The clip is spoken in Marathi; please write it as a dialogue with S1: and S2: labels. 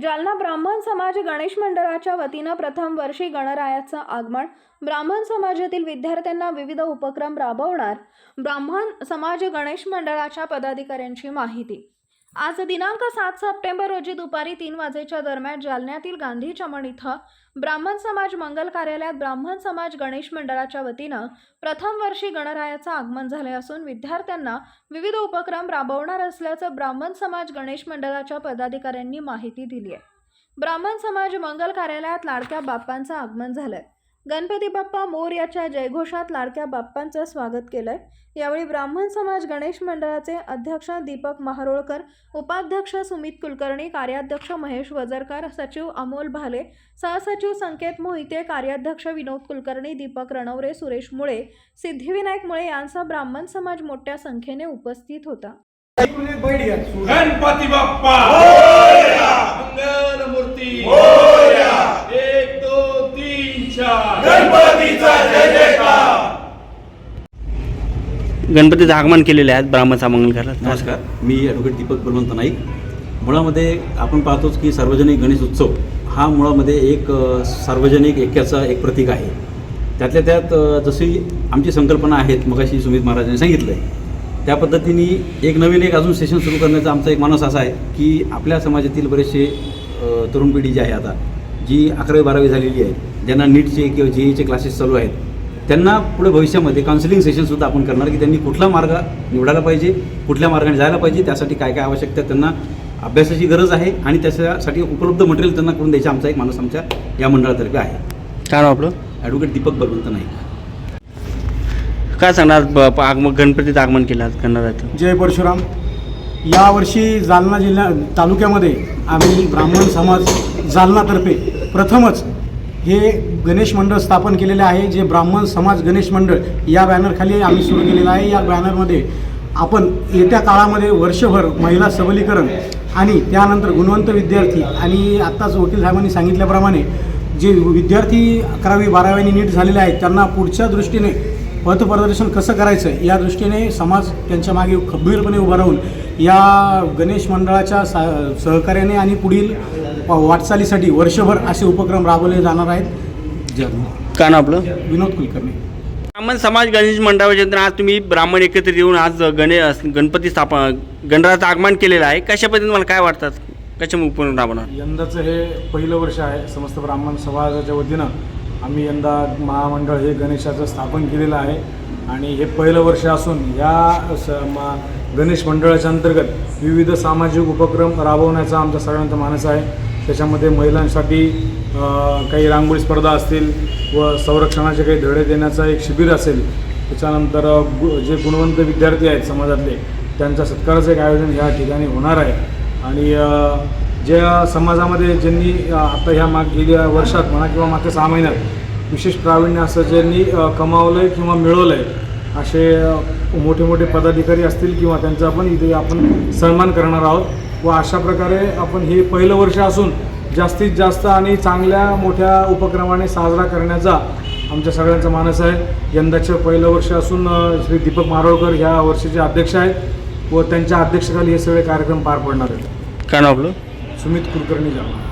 S1: जालना ब्राह्मण समाज गणेश मंडळाच्या वतीनं प्रथम वर्षी गणरायाचं आगमन. ब्राह्मण समाजातील विद्यार्थ्यांना विविध उपक्रम राबवणार. ब्राह्मण समाज गणेश मंडळाच्या पदाधिकाऱ्यांची माहिती. आज दिनांक सात सप्टेंबर रोजी दुपारी तीन वाजेच्या दरम्यान जालन्यातील गांधी चमन इथं ब्राह्मण समाज मंगल कार्यालयात ब्राह्मण समाज गणेश मंडळाच्या वतीनं प्रथम वर्षी गणरायाचं आगमन झाले असून विद्यार्थ्यांना विविध उपक्रम राबवणार असल्याचं ब्राह्मण समाज गणेश मंडळाच्या पदाधिकाऱ्यांनी माहिती दिली आहे ब्राह्मण समाज मंगल कार्यालयात लाडक्या बाप्पांचं आगमन झालंय. गणपती बाप्पा मोर याच्या जयघोषात लाडक्या बाप्पांचं स्वागत केलंय. यावेळी ब्राह्मण समाज गणेश मंडळाचे अध्यक्ष दीपक महारोळकर उपाध्यक्ष सुमित कुलकर्णी कार्याध्यक्ष महेश वजरकर सचिव अमोल भाले सहसचिव संकेत मोहिते कार्याध्यक्ष विनोद कुलकर्णी दीपक रणवरे सुरेश मुळे सिद्धिविनायक मुळे यांचा ब्राह्मण समाज मोठ्या संख्येने उपस्थित होता.
S2: गणपती बाप्पा! मंगल मूर्ती एक दोन तीन चार गणपतीचा जय जयकार
S3: गणपतीचं आगमन केलेले आहेत ब्राह्मणचा मंगल घरात
S4: नमस्कार. मी ॲडव्होकेट दीपक बलवंत नाईक. मुळामध्ये आपण पाहतोच की सार्वजनिक गणेश उत्सव हा मुळामध्ये एक सार्वजनिक ऐक्याचा एक प्रतीक आहे. त्यातल्या त्यात जशी आमची संकल्पना आहेत मगाशी सुमित महाराजांनी सांगितलं आहे त्या पद्धतीने एक नवीन एक अजून सेशन सुरू करण्याचा आमचा एक मानस असा आहे की आपल्या समाजातील बरेचसे तरुण पिढी जी आहे आता जी अकरावी बारावी झालेली आहे ज्यांना नीटचे किंवा जे ईचे क्लासेस चालू आहेत त्यांना पुढे भविष्यामध्ये काउन्सिलिंग सेशनसुद्धा आपण करणार की त्यांनी कुठला मार्ग निवडायला पाहिजे कुठल्या मार्गाने जायला पाहिजे त्यासाठी काय काय आवश्यकता त्यांना अभ्यासाची गरज आहे आणि त्याच्यासाठी उपलब्ध मटेरियल त्यांना करून द्यायचा आमचा एक माणूस आमच्या या मंडळातर्फे आहे.
S3: काय नाव आपलं?
S4: ॲडव्होकेट दीपक बलवंत नाईक.
S3: काय सांगणार आगमन गणपतीचं आगमन केलं आज गणरायाचं
S5: जय परशुराम. यावर्षी जालना जिल्ह्या तालुक्यामध्ये आम्ही ब्राह्मण समाज जालनातर्फे प्रथमच हे गणेश मंडळ स्थापन केलेले आहे जे ब्राह्मण समाज गणेश मंडळ या बॅनरखाली आम्ही सुरू केलेलं आहे. या बॅनरमध्ये आपण येत्या काळामध्ये वर्षभर महिला सबलीकरण आणि त्यानंतर गुणवंत विद्यार्थी आणि आत्ताच वकील साहेबांनी सांगितल्याप्रमाणे जे विद्यार्थी अकरावी बारावीने नीट झालेले आहेत त्यांना पुढच्या दृष्टीने पथप्रदर्शन कसं करायचं या दृष्टीने समाज त्यांच्या मागे खंबीरपणे उभा राहून या गणेश मंडळाच्या सा सहकार्याने आणि पुढील वाटचालीसाठी वर्षभर असे उपक्रम राबवले जाणार आहेत.
S3: काय नाव आपलं?
S5: विनोद कुलकर्णी.
S3: ब्राह्मण समाज गणेश मंडळाच्या आज तुम्ही ब्राह्मण एकत्रित येऊन आज गणे गणपती स्थापन गणरायाचं आगमन केलेलं आहे. कशा पद्धतीने मला काय वाटतात? कशा उपक्रम राबवणार?
S6: यंदाचं हे पहिलं वर्ष आहे. समस्त ब्राह्मण समाजाच्या वतीनं आम्ही यंदा महामंडळ हे गणेशाचं स्थापन केलेलं आहे. आणि हे पहिलं वर्ष असून या स मा गणेश मंडळाच्या अंतर्गत विविध सामाजिक उपक्रम राबवण्याचा आमचा सगळ्यांचा मानस आहे. त्याच्यामध्ये महिलांसाठी काही रांगोळी स्पर्धा असतील व संरक्षणाचे काही धडे देण्याचा एक शिबिर असेल त्याच्यानंतर गु जे गुणवंत विद्यार्थी आहेत समाजातले त्यांचा सत्काराचं एक आयोजन ह्या ठिकाणी होणार आहे. आणि ज्या समाजामध्ये ज्यांनी आता ह्या माग गेल्या वर्षात म्हणा किंवा मागच्या सहा महिन्यात विशेष प्रावीण्य असं ज्यांनी कमावलं आहे किंवा मिळवलं आहे असे मोठे मोठे पदाधिकारी असतील किंवा त्यांचा आपण इथे आपण सन्मान करणार आहोत. व अशा प्रकारे आपण हे पहिलं वर्ष असून जास्तीत जास्त आणि चांगल्या मोठ्या उपक्रमाने साजरा करण्याचा आमच्या सगळ्यांचा मानस आहे. यंदाचं पहिलं वर्ष असून श्री दीपक मारोळकर ह्या वर्षाचे अध्यक्ष आहेत व त्यांच्या अध्यक्षतेखाली हे सगळे कार्यक्रम पार पडणार आहेत.
S3: काय नाव आपलं?
S6: सुमित कुलकर्णी जालना